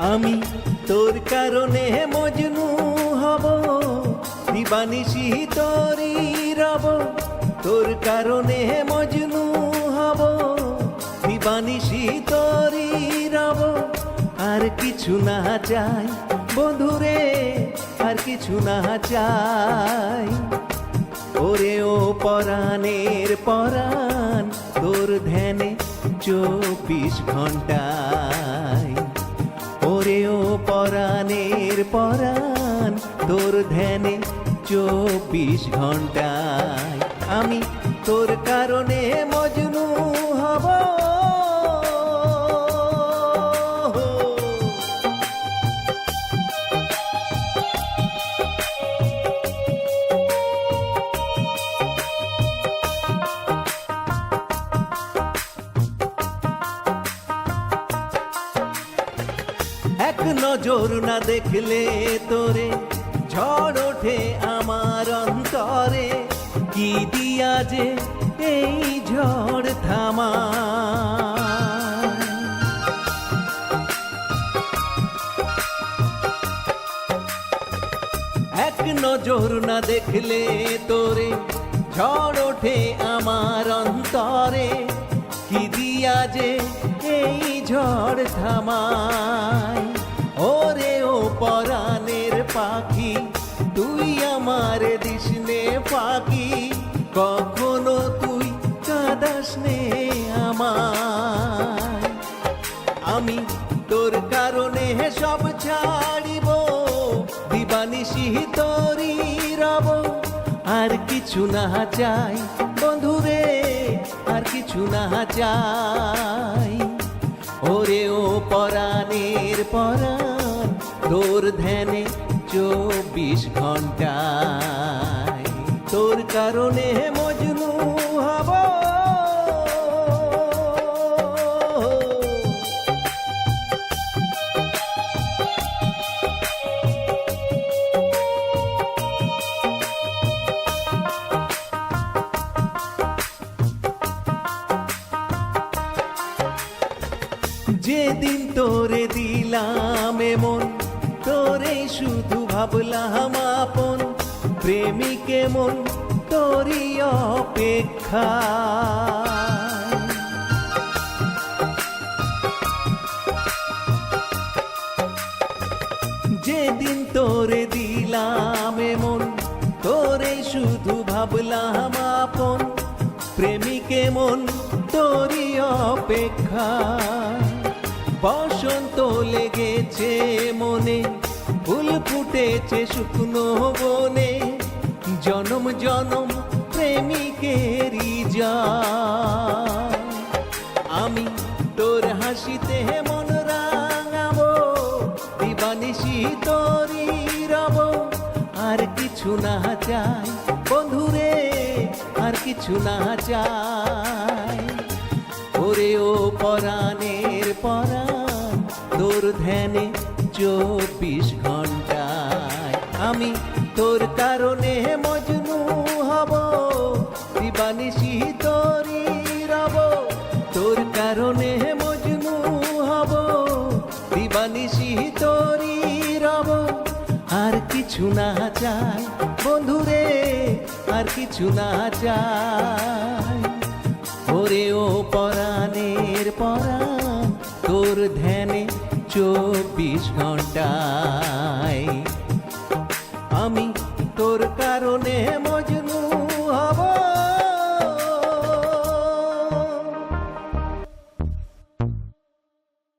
আমি তোর কারণে মজনু হব দিবানিশি তোরি রব। তোর কারণে মজনু হব দিবানিশি তোরি রব। আর কিছু না চাই বন্ধুরে আর কিছু না চাই। ওরে ও পরাণের পরাণ, তোর ধ্যানে চব্বিশ ঘন্টায়। ওরে ও পরাণের পরাণ তোর ধ্যানে চব্বিশ ঘন্টায়। আমি তোর কারণে মজনু এক নজর না দেখলে তোরে ঝড় ওঠে আমার অন্তরে। কি দিয়া যে এই ঝড় থামা এক নজর না দেখলে তোরে ঝড় ওঠে আমার অন্তরে। কি দিয়া যে এই ঝড় থামায়? ওরে ও পরাণের পাখি, তুই আমার দিসনে পাখি, কখনো তুই কাদাস নে আমায়। আমি তোর কারণে সব ছাড়িব, দিবানিশি তোরি রব। আর কিছু না চাই বন্ধুরে আর কিছু না চাই। ওরে ও পরাণের পরাণ তোর ধ্যানে চব্বিশ ঘন্টায় তোর কারণে মজনু হব। যেদিন তোরে দিলাম এমন শুধু ভাবলাম আপন প্রেমিক এমন তোরই অপেক্ষা। যেদিন তোরে দিলাম এমন তোরে শুধু ভাবলাম আপন প্রেমিক এমন তোরই অপেক্ষা। বসন্ত লেগেছে মনে ফুল ফুটেছে শুকনো বনে। জনম জনম প্রেমিকেরই যা আমি তোর হাসিতে মন রাঙাবো দিবানিশি তোরি রব। আর কিছু না চাই বন্ধুরে, আর কিছু না চাই। ওরে ও পরাণের পরাণ, তোর ধ্যানে চব্বিশ ঘন্টায় আমি তোর কারণে মজনু হব দিবানিশি তোরি রব। তোর কারণে মজনু হব দিবানিশি তোরি রব। আর কিছু না চাই বন্ধুরে, আর কিছু না চাই। ওরে ও পরাণের পরাণ, তোর ধ্যানে চব্বিশ ঘন্টায়। আমি তোর কারণে মজ